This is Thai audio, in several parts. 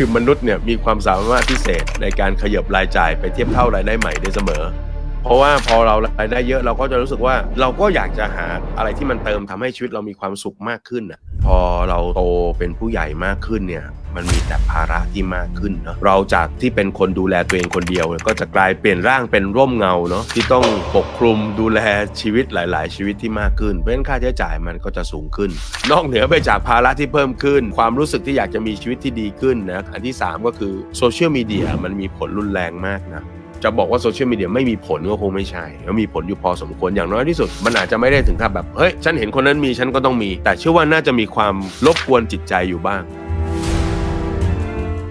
คือมนุษย์เนี่ยมีความสามารถพิเศษในการขยับรายจ่ายไปเทียบเท่ารายได้ใหม่ได้เสมอ เพราะว่าพอเรารายได้เยอะเราก็จะรู้สึกว่าเราก็อยากจะหาอะไรที่มันเติมทำให้ชีวิตเรามีความสุขมากขึ้นอะพอเราโตเป็นผู้ใหญ่มากขึ้นเนี่ย มันมีแต่ภาระที่มากขึ้นเนาะเราจากที่เป็นคนดูแลตัวเองคนเดียว ก็จะกลายเปลี่ยนร่างเป็นร่มเงาเนาะที่ต้องปกคลุมดูแลชีวิตหลาย ๆ ชีวิตที่มากขึ้น เพราะฉะนั้นค่าใช้จ่ายมันก็จะสูงขึ้น นอกเหนือไปจากภาระที่เพิ่มขึ้น ความรู้สึกที่อยากจะมีชีวิตที่ดีขึ้นนะอันที่สามก็คือโซเชียลมีเดียมันมีผลรุนแรงมากนะจะบอกว่าโซเชียลมีเดียไม่มีผลก็คงไม่ใช่แล้วมีผลอยู่พอสมควรอย่างน้อยที่สุด มันอาจจะไม่ได้ถึงขั้นแบบ เฮ้ย ฉันเห็นคนนั้นมีฉันก็ต้องมี แต่เชื่อว่าน่าจะมีความรบกวนจิตใจอยู่บ้าง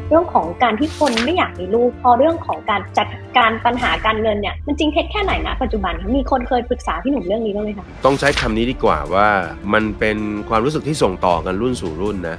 เรื่องของการที่คนไม่อยากมีลูกพอเรื่องของการจัดการปัญหาการเงินเนี่ยมันจริงเท็จแค่ไหนนะปัจจุบันมีคนเคยปรึกษาพี่หนุ่มเรื่องนี้บ้างไหมคะต้องใช้คำนี้ดีกว่าว่ามันเป็นความรู้สึกที่ส่งต่อกันรุ่นสู่รุ่นนะ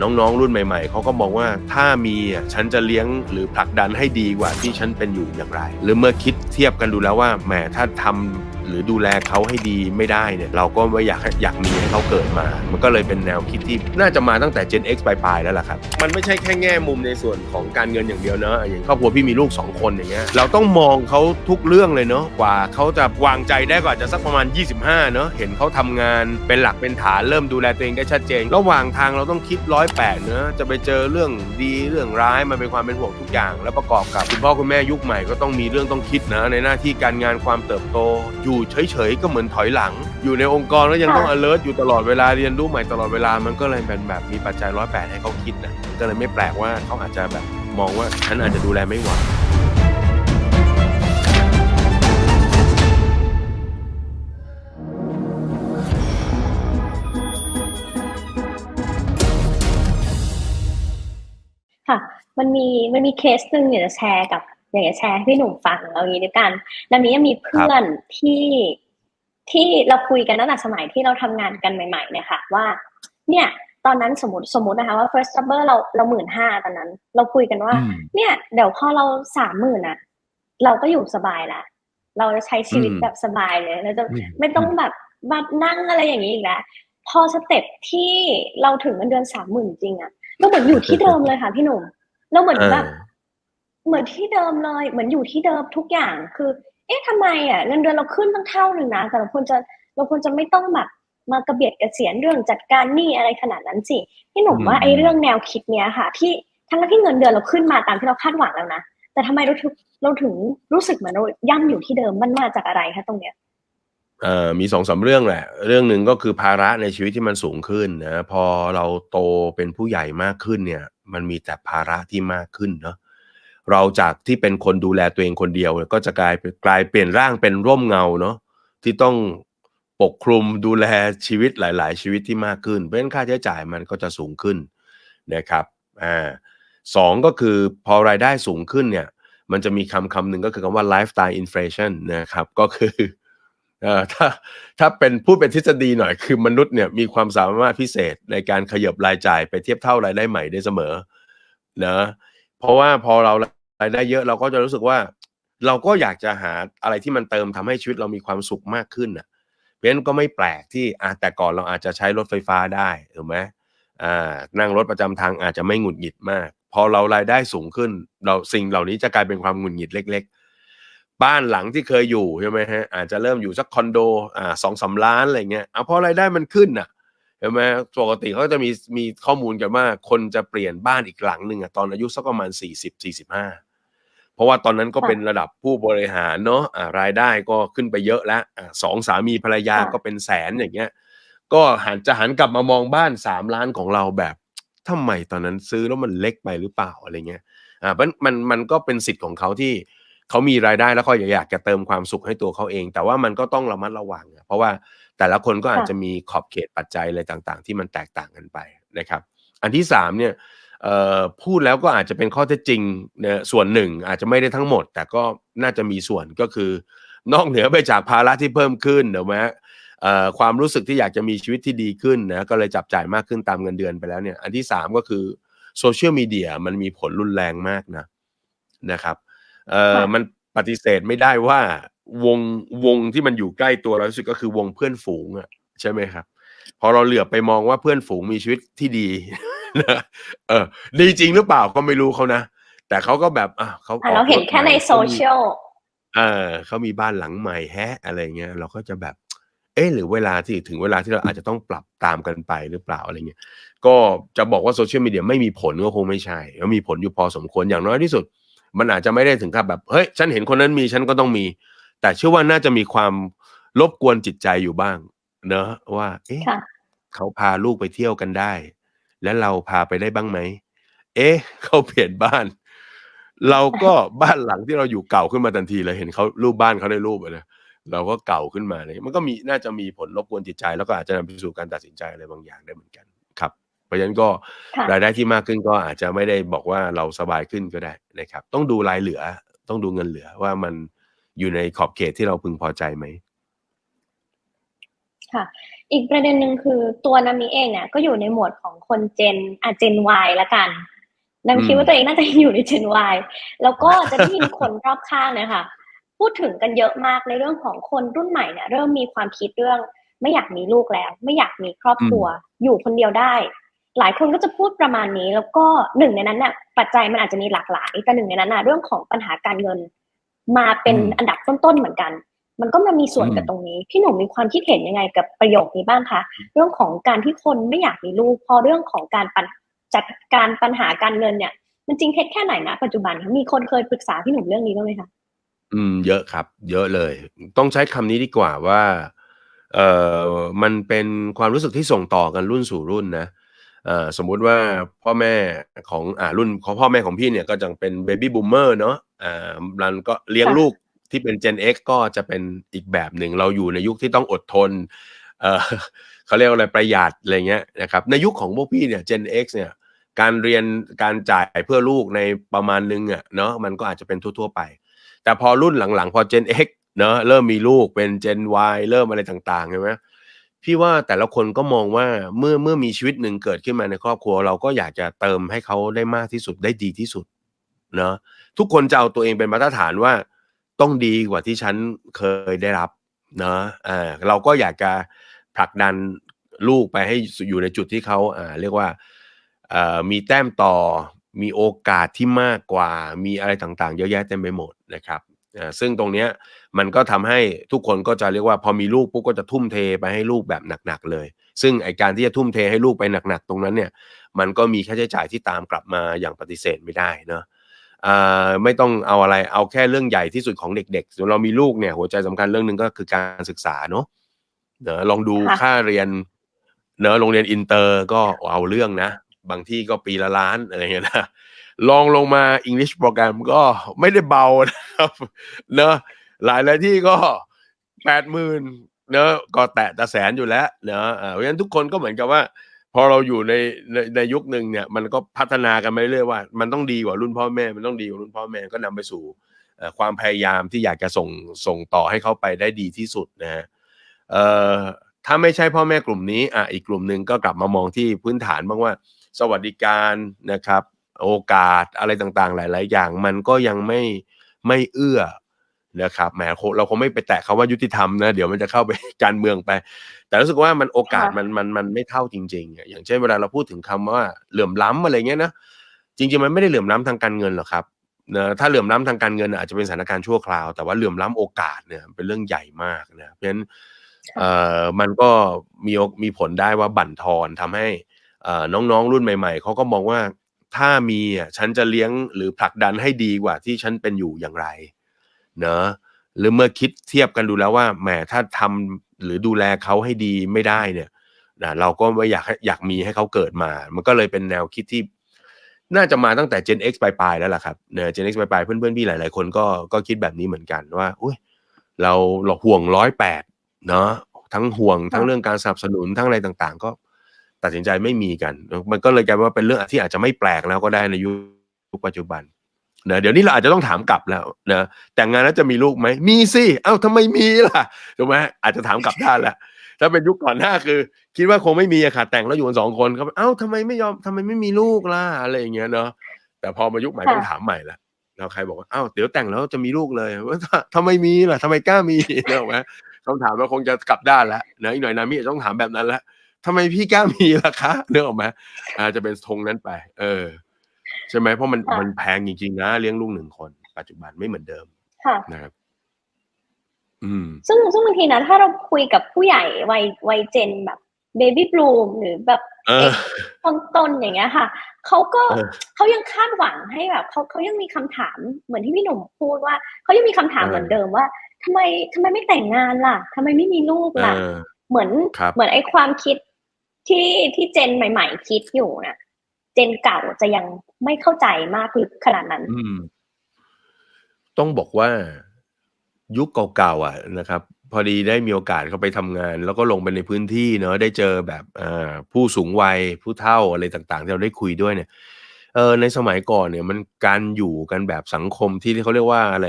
น้องๆ รุ่นใหม่ ๆ เขาก็มองว่าถ้ามีอะฉันจะเลี้ยงหรือผลักดันให้ดีกว่าที่ฉันเป็นอยู่อย่างไร หรือเมื่อคิดเทียบกันดูแล้วว่าแหมถ้าทำ หรือดูแลเขาให้ดีไม่ได้เนี่ยเราก็ไม่อยากอยากมีให้เขาเกิดมา มันก็เลยเป็นแนวคิดที่น่าจะมาตั้งแต่ Gen X ปลายๆแล้วล่ะครับ มันไม่ใช่แค่แง่มุมในส่วนของการเงินอย่างเดียวเนอะอย่างครอบครัวพี่มีลูกสองคนอย่างเงี้ยเราต้องมองเขาทุกเรื่องเลยเนาะกว่าเขาจะวางใจได้ก็อาจะสักประมาณ 25 เนอะเห็นเขาทำงานเป็นหลักเป็นฐานเริ่มดูแลตัวเองได้ชัดเจน ระหว่างทางเราต้องคิดร้อยแปดเนอะจะไปเจอเรื่องดีเรื่องร้ายมันเป็นความเป็นห่วงทุกอย่าง แล้วประกอบกับคุณพ่อคุณแม่ยุคใหม่ก็ต้องมีเรื่องต้องคิดนะในหน้าที่การงานความเติบโตอยู่เฉยๆก็เหมือนถอยหลัง อยู่ในองค์กรก็ยังต้อง alert อยู่ตลอดเวลาเรียนรู้ใหม่ตลอดเวลามันก็เลยเป็นแบบมีปัจจัยร้อยแปดให้เขาคิดนะมันก็เลยไม่แปลกว่าเขาอาจจะแบบมองว่าฉันอาจจะดูแลไม่ไหวค่ะ มันมีมันมีเคสหนึ่งอยากจะแชร์กับ อยากจะแชร์ให้พี่หนุ่มฟังเอางี้ด้วยกันแล้วนี้มีเพื่อนที่ที่เราคุยกันตั้งแต่สมัยที่เราทำงานกันใหม่ๆเนี่ยค่ะ ว่า เนี่ยตอนนั้นสมมติสมมตินะคะว่า first jobber เราเราหมื่นห้าตอนนั้น เราคุยกันว่าอืมเนี่ย เดี๋ยวพอเราสามหมื่นอะเราก็อยู่สบายละเราจะใช้ชีวิตอืมแบบสบายเลยเราจะอืมไม่ต้องแบบมานั่งอะไรอย่างนี้อีกแล้วพอสเต็ปที่เราถึงเงินเดือนสามหมื่นจริงอะเราเหมือนอยู่ที่เดิมเลยค่ะพี่หนุ่มเราเหมือนแบบ เหมือนที่เดิมเลย เหมือนอยู่ที่เดิมทุกอย่างคือ เอ๊ะทำไมอะเงินเดือนเราขึ้นตั้งเท่าหนึ่งนะแต่เราควรจะเราควรจะไม่ต้องแบบมากระเบียดกระเสียนเรื่องจัดการหนี้อะไรขนาดนั้นสิพี่หนุ่มว่าอืมไอ้เรื่องแนวคิดเนี้ยค่ะ ที่ทั้งที่เงินเดือนเราขึ้นมาตามที่เราคาดหวังแล้วนะแต่ทำไมเราถึงเราถึงรู้สึกเหมือนเราย่ำอยู่ที่เดิมมันมาจากอะไรคะตรงเนี้ยเอ่อมีสองสามเรื่องแหละ เรื่องหนึ่งก็คือภาระในชีวิตที่มันสูงขึ้นนะพอเราโตเป็นผู้ใหญ่มากขึ้นเนี่ย มันมีแต่ภาระที่มากขึ้นเนาะ เราจากที่เป็นคนดูแลตัวเองคนเดียว ก็จะกลายเป็นกลายเปลี่ยนร่างเป็นร่มเงาเนาะที่ต้องปกคลุมดูแลชีวิตหลาย ๆ ชีวิตที่มากขึ้น เพราะฉะนั้นค่าใช้จ่ายมันก็จะสูงขึ้นนะครับอ่าสองก็คือพอรายได้สูงขึ้นเนี่ยมันจะมีคำคำหนึ่งก็คือคำว่า lifestyle inflation นะครับก็คือเอ่อถ้าถ้าเป็นพูดเป็นทฤษฎีหน่อยคือมนุษย์เนี่ยมีความสามารถพิเศษในการขยบรายจ่ายไปเทียบเท่ารายได้ใหม่ได้เสมอนะ เพราะว่าพอเรารายได้เยอะเราก็จะรู้สึกว่า เราก็อยากจะหาอะไรที่มันเติมทำให้ชีวิตเรามีความสุขมากขึ้นอะเพราะฉะนั้นก็ไม่แปลกที่อะแต่ก่อนเราอาจจะใช้รถไฟฟ้าได้ถูกไหมอ่านั่งรถประจำทางอาจจะไม่หงุดหงิดมาก พอเรารายได้สูงขึ้น เราสิ่งเหล่านี้จะกลายเป็นความหงุดหงิดเล็ก ๆ บ้านหลังที่เคยอยู่ใช่ไหมฮะอาจจะเริ่มอยู่สักคอนโดอ่าสองสามล้านอะไรเงี้ยอะพอรายได้มันขึ้นอะ เห็นไหมปกติเขาจะมีมีข้อมูลกันว่า คนจะเปลี่ยนบ้านอีกหลังหนึ่งอะตอนอายุสักประมาณสี่สิบสี่สิบห้าเพราะว่าตอนนั้นก็ค่ะเป็นระดับผู้บริหารเนาะอ่ารายได้ก็ขึ้นไปเยอะแล้วอ่าสองสามีภรรยาค่ะก็เป็นแสนอย่างเงี้ย ก็หันจะหันกลับมามองบ้านสามล้านของเราแบบทำไมตอนนั้นซื้อแล้วมันเล็กไปหรือเปล่าอะไรเงี้ย อ่ามันมันมันก็เป็นสิทธิ์ของเขาที่เขามีรายได้แล้วเขาอยากจะเติมความสุขให้ตัวเขาเอง แต่ว่ามันก็ต้องระมัดระวังอะเพราะว่า แต่ละคนก็อาจค่ะจะมีขอบเขตปัจจัยอะไรต่างๆ ที่มันแตกต่างกันไปนะครับ อันที่สามเนี่ยเอ่อพูดแล้วก็อาจจะเป็นข้อเท็จจริงเนี่ยส่วนหนึ่งอาจจะไม่ได้ทั้งหมด แต่ก็น่าจะมีส่วนก็คือนอกเหนือไปจากภาระที่เพิ่มขึ้นเดี๋ยวไหมเอ่อความรู้สึกที่อยากจะมีชีวิตที่ดีขึ้นนะก็เลยจับจ่ายมากขึ้นตามเงินเดือนไปแล้วเนี่ยอันที่สามก็คือโซเชียลมีเดียมันมีผลรุนแรงมากนะนะครับเอ่อค่ะมันปฏิเสธไม่ได้ว่า วงวงที่มันอยู่ใกล้ตัวเราที่สุดก็คือวงเพื่อนฝูงอะใช่ไหมครับ พอเราเหลือบไปมองว่าเพื่อนฝูงมีชีวิตที่ดีนะเออดีจริงหรือเปล่าก็ไม่รู้เขานะ แต่เขาก็แบบอะเขาอะเราเห็นแค่ในโซเชียลเออเขามีบ้านหลังใหม่แฮะ อะไรเงี้ยเราก็จะแบบ เอ๊ะหรือเวลาที่ถึงเวลาที่เราอาจจะต้องปรับตามกันไปหรือเปล่าอะไรเงี้ยก็จะบอกว่าโซเชียลมีเดียไม่มีผลก็คงไม่ใช่ก็มีผลอยู่พอสมควรอย่างน้อยที่สุด มันอาจจะไม่ได้ถึงกับแบบเฮ้ยฉันเห็นคนนั้นมีฉันก็ต้องมี แต่เชื่อว่าน่าจะมีความรบกวนจิตใจอยู่บ้าง เนอะว่า เอ๊ะค่ะเขาพาลูกไปเที่ยวกันได้ แล้วเราพาไปได้บ้างไหม เอ๊ะ เขาเปลี่ยนบ้าน เราก็บ้านหลังที่เราอยู่เก่าขึ้นมาทันทีเลยเห็นเขารูปบ้านเขาได้รูปอะนะเราก็เก่าขึ้นมาเลย มันก็มีน่าจะมีผลรบกวนจิตใจ แล้วก็อาจจะนำไปสู่การตัดสินใจอะไรบางอย่างได้เหมือนกันครับ เพราะฉะนั้นก็ค่ะรายได้ที่มากขึ้นก็อาจจะไม่ได้บอกว่าเราสบายขึ้นก็ได้นะครับ ต้องดูรายเหลือ ต้องดูเงินเหลือว่ามัน อยู่ในขอบเขตที่เราพึงพอใจไหมค่ะอีกประเด็นหนึ่งคือตัวนามิเองเนี่ยก็อยู่ในหมวดของคนเจนอะเจน Y ละกันนามิอืมคิดว่าตัวเองน่าจะอยู่ในเจน Y แล้วก็จะได้ยินคนรอบข้างเนี่ยค่ะพูดถึงกันเยอะมากในเรื่องของคนรุ่นใหม่เนี่ยเริ่มมีความคิดเรื่อง ไม่อยากมีลูกแล้ว ไม่อยากมีครอบครัว อยู่คนเดียวได้ หลายคนก็จะพูดประมาณนี้ แล้วก็หนึ่งในนั้นเนี่ยปัจจัยมันอาจจะมีหลากหลายแต่หนึ่งในนั้นน่ะเรื่องของปัญหาการเงิน มาเป็นอืมอันดับต้นๆเหมือนกัน มันก็มามีส่วนกับอืมตรงนี้ พี่หนุ่มมีความคิดเห็นยังไงกับประโยคนี้บ้างคะเรื่องของการที่คนไม่อยากมีลูก พอเรื่องของการปัญจัดการปัญหาการเงินเนี่ย มันจริงเท็จแค่ไหนนะปัจจุบันคะมีคนเคยปรึกษาพี่หนุ่มเรื่องนี้บ้างไหมคะอืม เยอะครับ เยอะเลย ต้องใช้คำนี้ดีกว่าว่าเอ่อมันเป็นความรู้สึกที่ส่งต่อกันรุ่นสู่รุ่นนะเอ่อสมมุติว่าพ่อแม่ของอ่ารุ่นของพ่อแม่ของพี่เนี่ยก็จะเป็นเบบี้บูมเมอร์เนาะ อ่ารันก็เลี้ยงลูกที่เป็น Gen X ก็จะเป็นอีกแบบหนึ่งเราอยู่ในยุคที่ต้องอดทนเออเขาเรียกว่าอะไรประหยัดอะไรเงี้ยนะครับในยุคของพวกพี่เนี่ย Gen X เนี่ยการเรียนการจ่ายเพื่อลูกในประมาณนึงอะเนาะมันก็อาจจะเป็นทั่ว ๆ ไป แต่พอรุ่นหลังๆ พอ Gen X เนอะเริ่มมีลูกเป็น Gen Y เริ่มอะไรต่างๆใช่ไหมพี่ว่าแต่ละคนก็มองว่าเมื่อเมื่อมีชีวิตหนึ่งเกิดขึ้นมาในครอบครัว เราก็อยากจะเติมให้เขาได้มากที่สุดได้ดีที่สุด เนอะทุกคนจะเอาตัวเองเป็นมาตรฐานว่า ต้องดีกว่าที่ฉันเคยได้รับเนอะอ่าเราก็อยากจะผลักดันลูกไปให้อยู่ในจุดที่เขาอ่าเรียกว่าเอ่อมีแต้มต่อมีโอกาสที่มากกว่ามีอะไรต่างๆ เยอะแยะเต็มไปหมดนะครับอ่อซึ่งตรงเนี้ยมันก็ทำให้ทุกคนก็จะเรียกว่าพอมีลูกปุ๊บก็จะทุ่มเทไปให้ลูกแบบหนักๆเลย ซึ่งไอการที่จะทุ่มเทให้ลูกไปหนักๆ ตรงนั้นเนี่ย มันก็มีค่าใช้จ่ายที่ตามกลับมาอย่างปฏิเสธไม่ได้เนอะ ไม่ต้องเอาอะไรเอาแค่เรื่องใหญ่ที่สุดของเด็กๆส่วนเรามีลูกเนี่ยหัวใจสำคัญเรื่องหนึ่งก็คือการศึกษาเนอะเนอะลองดูค่ะค่าเรียน เนอะโรงเรียนอินเตอร์ก็เอาเรื่องนะ บางที่ก็ปีละล้านอะไรเงี้ยนะลองลงมา English โปรแกรมก็ไม่ได้เบานะครับ เนอะหลายหลายที่ก็แปดหมื่นเนอะก็แตะแต่แสนอยู่แล้ว เนอะอ่าเพราะฉะนั้นทุกคนก็เหมือนกับว่า พอเราอยู่ในในในยุคหนึ่งเนี่ยมันก็พัฒนากันไปเรื่อยว่า มันต้องดีกว่ารุ่นพ่อแม่ มันต้องดีกว่ารุ่นพ่อแม่ก็นำไปสู่ความพยายามที่อยากจะส่งส่งต่อให้เขาไปได้ดีที่สุดนะฮะเอ่อถ้าไม่ใช่พ่อแม่กลุ่มนี้อะอีกกลุ่มหนึ่งก็กลับมามองที่พื้นฐานบ้างว่า สวัสดิการนะครับ โอกาสอะไรต่างๆ หลาย ๆ อย่าง มันก็ยังไม่ไม่เอื้อ นะครับแหมโคเราคงไม่ไปแตะคาว่ายุติธรรมนะ เดี๋ยวมันจะเข้าไปการเมืองไป แต่รู้สึกว่ามันโอกาสค่ะมันมันมันไม่เท่าจริงๆอะอย่างเช่นเวลาเราพูดถึงคำว่าเหลื่อมล้ำอะไรเงี้ยนะจริง ๆ มันไม่ได้เหลื่อมล้ำทางการเงินหรอกครับนะถ้าเหลื่อมล้ำทางการเงินอาจจะเป็นสถานการณ์ชั่วคราว แต่ว่าเหลื่อมล้ำโอกาสเนี่ยเป็นเรื่องใหญ่มากนะเพราะฉะนั้นเอ่อมันก็มีโอมีผลได้ว่าบั่นทอนทำให้เอ่อน้องๆรุ่นใหม่ ๆเขาก็มองว่าถ้ามีอะฉันจะเลี้ยงหรือผลักดันให้ดีกว่าที่ฉันเป็นอยู่อย่างไร เนอะหรือเมื่อคิดเทียบกันดูแล้วว่าแหมถ้าทำหรือดูแลเขาให้ดีไม่ได้เนี่ยนะเราก็ไม่อยากให้อยากมีให้เขาเกิดมา มันก็เลยเป็นแนวคิดที่ น่าจะมาตั้งแต่ Gen X ปลายๆแล้วล่ะครับเนอะ Gen X ปลายๆเพื่อนๆพี่หลายๆคนก็ก็คิดแบบนี้เหมือนกันว่าอุ้ยเราเราห่วงร้อยแปดเนาะทั้งห่วงทั้งเรื่องการสนับสนุนทั้งอะไรต่างๆ ก็ตัดสินใจไม่มีกัน มันก็เลยกลายเป็นว่าเป็นเรื่องที่อาจจะไม่แปลกแล้วก็ได้ในยุคปัจจุบันเนอะเดี๋ยวนี้เราอาจจะต้องถามกลับแล้วนะแต่งงานแล้วจะมีลูกไหมมีสิเอ้าทำไมมีล่ะถูกไหมอาจจะถามกลับด้านละถ้าเป็นยุคก่อนหน้าคือ คิดว่าคงไม่มีอะค่ะแต่งแล้วอยู่กันสองคนก็เอ้าทำไมไม่ยอมทำไมไม่มีลูกล่ะอะไรอย่างเงี้ยเนาะแต่พอมายุคใหม่ค่ะต้องถามใหม่ละแล้วใครบอกว่าอ้าวเดี๋ยวแต่งแล้วจะมีลูกเลยว่าทำไมมีล่ะทำไมกล้ามีเนกอะไหมคำถามเราคงจะกลับด้านแล้วนะอีกหน่อยนามิอาจจะต้องถามแบบนั้นละทำไมพี่กล้ามีล่ะคะนึกออกไหมอาจจะเป็นธงนั้นไป เออ ใช่ไหมเพราะมันค่ะมันแพงจริงๆนะเลี้ยงลูกหนึ่งคน ปัจจุบันไม่เหมือนเดิมค่ะนะครับอืมซึ่งซึ่งบางทีนะถ้าเราคุยกับผู้ใหญ่วัยวัยเจนแบบเบบี้บลูมหรือแบบเออต้นต้นๆอย่างเงี้ยค่ะเขาก็เออเขายังคาดหวังให้แบบเขาเขายังมีคำถามเหมือนที่พี่หนุ่มพูดว่าเขายังมีคำถามเออเหมือนเดิมว่าทำไมทำไมไม่แต่งงานล่ะทำไมไม่มีลูกเอล่ะอเหมือนครับเหมือนไอ้ความคิดที่ที่เจนใหม่ ๆ คิดอยู่น่ะ เจนเก่าจะยังไม่เข้าใจมากลึกขนาดนั้นต้องบอกว่ายุคเก่าๆอะนะครับ พอดีได้มีโอกาสเข้าไปทำงาน แล้วก็ลงไปในพื้นที่เนอะได้เจอแบบผู้สูงวัยผู้เฒ่าอะไรต่างๆ ที่เราได้คุยด้วยเนี่ย เออในสมัยก่อนเนี่ยมันการอยู่กันแบบสังคมที่เขาเรียกว่าอะไร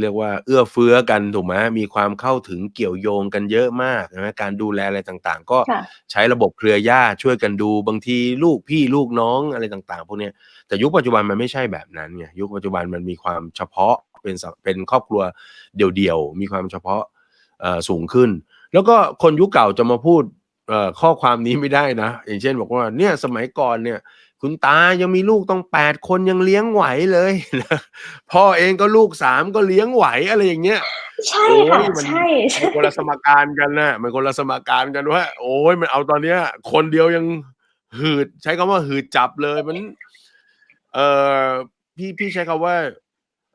เรียกว่าเอื้อเฟื้อกันถูกไหมมีความเข้าถึงเกี่ยวโยงกันเยอะมากนะการดูแลอะไรต่างๆ ก็ค่ะใช้ระบบเครือญาติช่วยกันดูบางทีลูกพี่ลูกน้องอะไรต่างๆ พวกเนี้ยแต่ยุคปัจจุบันมันไม่ใช่แบบนั้นไงยุคปัจจุบันมันมีความเฉพาะเป็นสเป็นครอบครัวเดี่ยวๆมีความเฉพาะเอ่อสูงขึ้น แล้วก็คนยุคเก่าจะมาพูดเอ่อข้อความนี้ไม่ได้นะ อย่างเช่นบอกว่าเนี่ยสมัยก่อนเนี่ย คุณตายังมีลูกต้องแปดคนยังเลี้ยงไหวเลยนะพ่อเองก็ลูกสามก็เลี้ยงไหวอะไรอย่างเงี้ยใช่ค่ะโอ้ยมันใช่มันคนละสมการกันนะมันคนละสมการกันว่า โอ้ยมันเอาตอนเนี้ย คนเดียวยังหืด ใช้คำว่าหืดจับเลยมัน เอ่อพี่พี่ใช้คำว่า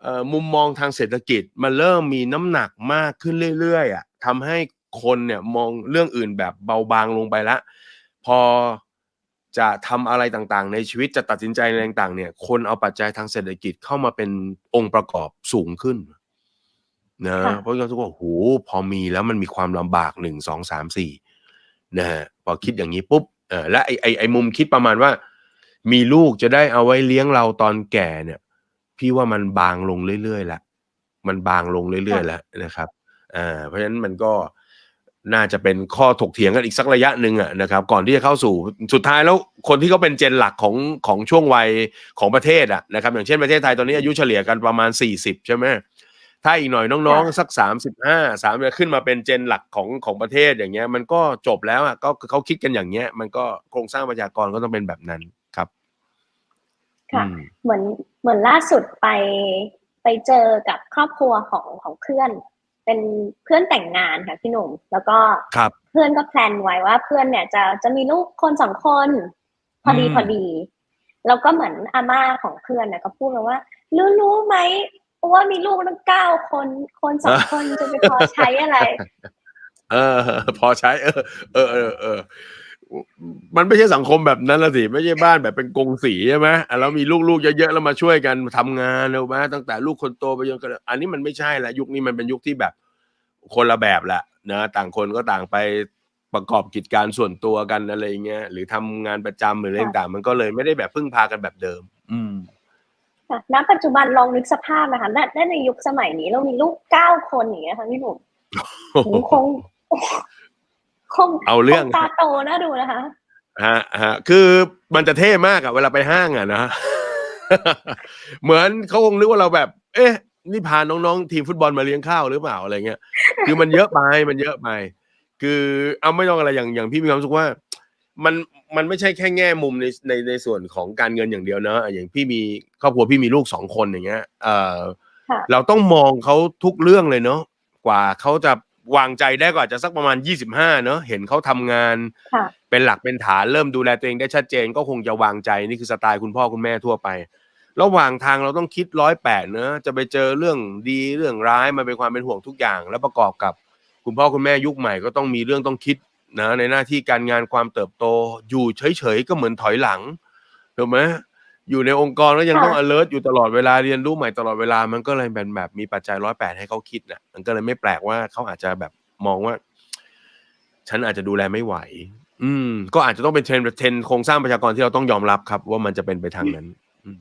เอ่อมุมมองทางเศรษฐกิจมันเริ่มมีน้ำหนักมากขึ้นเรื่อยๆอะทำให้คนเนี่ยมองเรื่องอื่นแบบเบาบางลงไปละ พอ จะทำอะไรต่างๆ ในชีวิตจะตัดสินใจอะไรต่างๆ เนี่ย คนเอาปัจจัยทางเศรษฐกิจเข้ามาเป็นองค์ประกอบสูงขึ้นนะค่ะเพราะเราทุกคนโอ้โหพอมีแล้วมันมีความลำบากหนึ่งสองสามสี่นะฮะพอคิดอย่างนี้ปุ๊บเออและไอไอไอมุมคิดประมาณว่า มีลูกจะได้เอาไว้เลี้ยงเราตอนแก่เนี่ย พี่ว่ามันบางลงเรื่อยๆละมันบางลงเรื่อยๆแล้วนะครับอ่าเพราะฉะนั้นมันก็ น่าจะเป็นข้อถกเถียงกันอีกสักระยะหนึ่งอะนะครับ ก่อนที่จะเข้าสู่สุดท้ายแล้วคนที่เขาเป็นเจนหลักของของช่วงวัยของประเทศอะนะครับ อย่างเช่นประเทศไทยตอนนี้อายุเฉลี่ยกันประมาณสี่สิบใช่ไหมถ้าอีกหน่อยน้องๆ สักสามสิบห้าสามขึ้นมาเป็นเจนหลักของของประเทศอย่างเงี้ย มันก็จบแล้วอะก็เขาคิดกันอย่างเงี้ย มันก็โครงสร้างประชากรก็ต้องเป็นแบบนั้นครับ ค่ะอืมเหมือนเหมือนล่าสุดไปไปเจอกับครอบครัวของของเพื่อน เป็นเพื่อนแต่งงานค่ะพี่หนุ่ม แล้วก็ครับเพื่อนก็แพลนไว้ว่าเพื่อนเนี่ยจะจะมีลูกคนสองคน พอดีอืมพอดี แล้วก็เหมือนอาม่าของเพื่อนเนี่ยก็พูดมาว่ารู้รู้ไหมว่ามีลูกตั้งเก้าคนคนสองคนจะไปพอใช้อะไร เออ พอใช้ เออ เออเออเออ มันไม่ใช่สังคมแบบนั้นละสิ ไม่ใช่บ้านแบบเป็นกงสีใช่ไหมอะแล้วมีลูกๆเยอะๆแล้วมาช่วยกันทำงานเร็วไหมตั้งแต่ลูกคนโตไปจนกระทั่งอันนี้มันไม่ใช่ละยุคนี้มันเป็นยุคที่แบบคนละแบบละนะต่างคนก็ต่างไปประกอบกิจการส่วนตัวกันอะไรอย่างเงี้ยหรือทำงานประจำหรืออะไรต่างๆมันก็เลยไม่ได้แบบพึ่งพากันแบบเดิม อืมค่ะณปัจจุบันลองนึกสภาพนะคะและและในยุคสมัยนี้เรามีลูกเก้าคนอย่างเงี้ยค่ะพี่หนุ่มโอ้โหคง คงเอาเรื่องคตาโตน่าดูนะคะฮะฮะคือมันจะเท่มากอะเวลาไปห้างอะนะเหมือนเขาคงนึกว่าเราแบบ เอ๊ะ นี่พาน้องๆ ทีมฟุตบอลมาเลี้ยงข้าวหรือเปล่าอะไรเงี้ย คือมันเยอะไปมันเยอะไป คือเอาไม่ต้องอะไรอย่างอย่างพี่มีความรู้สึกว่า มันมันไม่ใช่แค่แง่มุมในในในส่วนของการเงินอย่างเดียวเนอะอย่างพี่มีครอบครัวพี่มีลูกสองคนอย่างเงี้ยเออค่ะเราต้องมองเขาทุกเรื่องเลยเนาะกว่าเขาจะ วางใจได้ก็อาจจะสักประมาณยี่สิบห้าเนาะเห็นเขาทำงาน ค่ะ เป็นหลักเป็นฐานเริ่มดูแลตัวเองได้ชัดเจนก็คงจะวางใจนี่คือสไตล์คุณพ่อคุณแม่ทั่วไประหว่างทางเราต้องคิดร้อยแปดเนอะจะไปเจอเรื่องดีเรื่องร้ายมันเป็นความเป็นห่วงทุกอย่าง แล้วประกอบกับคุณพ่อคุณแม่ยุคใหม่ก็ต้องมีเรื่องต้องคิดนะในหน้าที่การงานความเติบโตอยู่เฉยๆก็เหมือนถอยหลังถูกไหม อยู่ในองค์กรก็ยังต้องค่ะ alert อยู่ตลอดเวลาเรียนรู้ใหม่ตลอดเวลามันก็เลยเป็นแบบมีปัจจัยร้อยแปดให้เขาคิดน่ะ มันก็เลยไม่แปลกว่าเขาอาจจะแบบมองว่า ฉันอาจจะดูแลไม่ไหว อืม ก็อาจจะต้องเป็นเทรนด์เทรนด์โครงสร้างประชากรที่เราต้องยอมรับครับ ว่ามันจะเป็นไปทางนั้น อืม